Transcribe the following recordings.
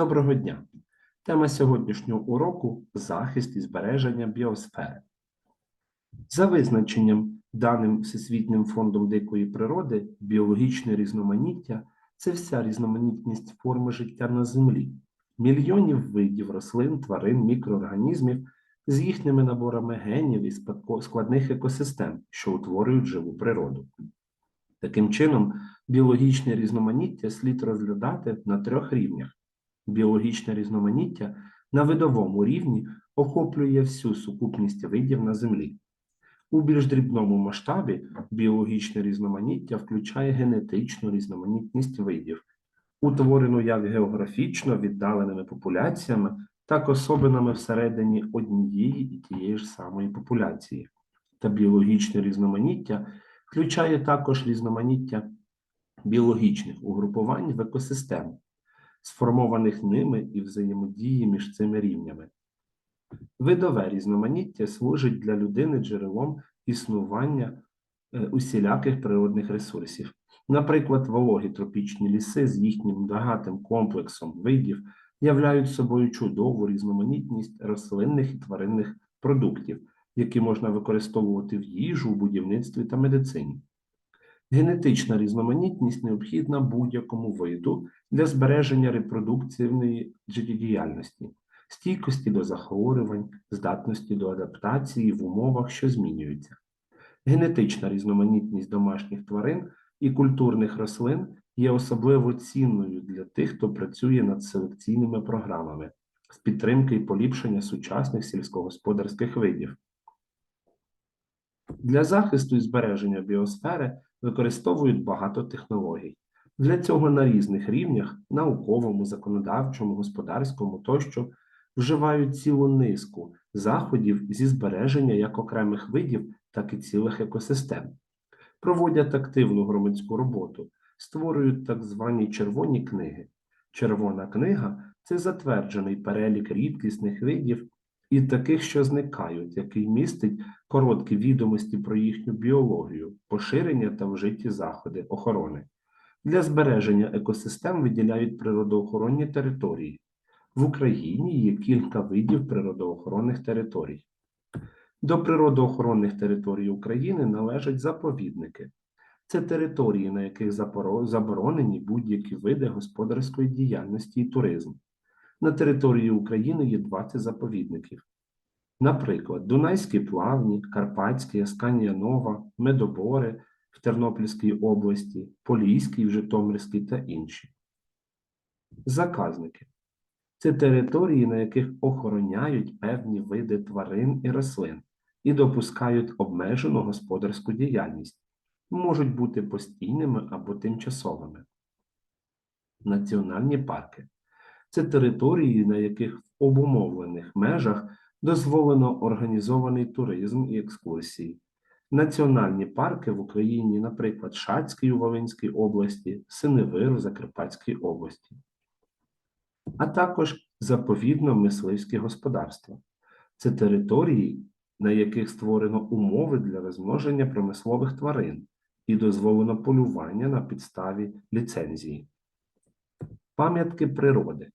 Доброго дня! Тема сьогоднішнього уроку захист і збереження біосфери. За визначенням, даним Всесвітнім фондом дикої природи, біологічне різноманіття це вся різноманітність форми життя на землі, мільйонів видів рослин, тварин, мікроорганізмів з їхніми наборами генів і складних екосистем, що утворюють живу природу. Таким чином, біологічне різноманіття слід розглядати на трьох рівнях. Біологічне різноманіття на видовому рівні охоплює всю сукупність видів на Землі. У більш дрібному масштабі біологічне різноманіття включає генетичну різноманітність видів, утворену як географічно віддаленими популяціями, так особинами всередині однієї і тієї ж самої популяції. Та біологічне різноманіття включає також різноманіття біологічних угрупувань в екосистему, сформованих ними і взаємодії між цими рівнями. Видове різноманіття служить для людини джерелом існування е, усіляких природних ресурсів. Наприклад, вологі тропічні ліси з їхнім багатим комплексом видів являють собою чудову різноманітність рослинних і тваринних продуктів, які можна використовувати в їжу, у будівництві та медицині. Генетична різноманітність необхідна будь-якому виду для збереження репродукційної життєдіяльності, стійкості до захворювань, здатності до адаптації в умовах, що змінюються. Генетична різноманітність домашніх тварин і культурних рослин є особливо цінною для тих, хто працює над селекційними програмами з підтримки і поліпшення сучасних сільськогосподарських видів. Для захисту і збереження біосфери використовують багато технологій. Для цього на різних рівнях науковому, законодавчому, господарському тощо вживають цілу низку заходів зі збереження як окремих видів, так і цілих екосистем. Проводять активну громадську роботу, створюють так звані червоні книги. Червона книга це затверджений перелік рідкісних видів і таких, що зникають, який містить короткі відомості про їхню біологію, поширення та вжиті заходи охорони. Для збереження екосистем виділяють природоохоронні території. В Україні є кілька видів природоохоронних територій. До природоохоронних територій України належать заповідники. Це території, на яких заборонені будь-які види господарської діяльності і туризму. На території України є 20 заповідників. Наприклад, Дунайські плавні, Карпатські, Асканія Нова, Медобори в Тернопільській області, Поліський в Житомирській та інші. Заказники це території, на яких охороняють певні види тварин і рослин і допускають обмежену господарську діяльність, можуть бути постійними або тимчасовими. Національні парки це території, на яких в обумовлених межах дозволено організований туризм і екскурсії. Національні парки в Україні, наприклад, Шацький у Волинській області, Синевир у Закарпатській області, а також заповідно-мисливські господарства. Це території, на яких створено умови для розмноження промислових тварин і дозволено полювання на підставі ліцензії. Пам'ятки природи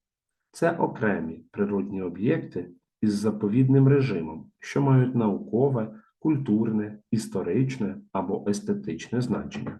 це окремі природні об'єкти із заповідним режимом, що мають наукове, культурне, історичне або естетичне значення.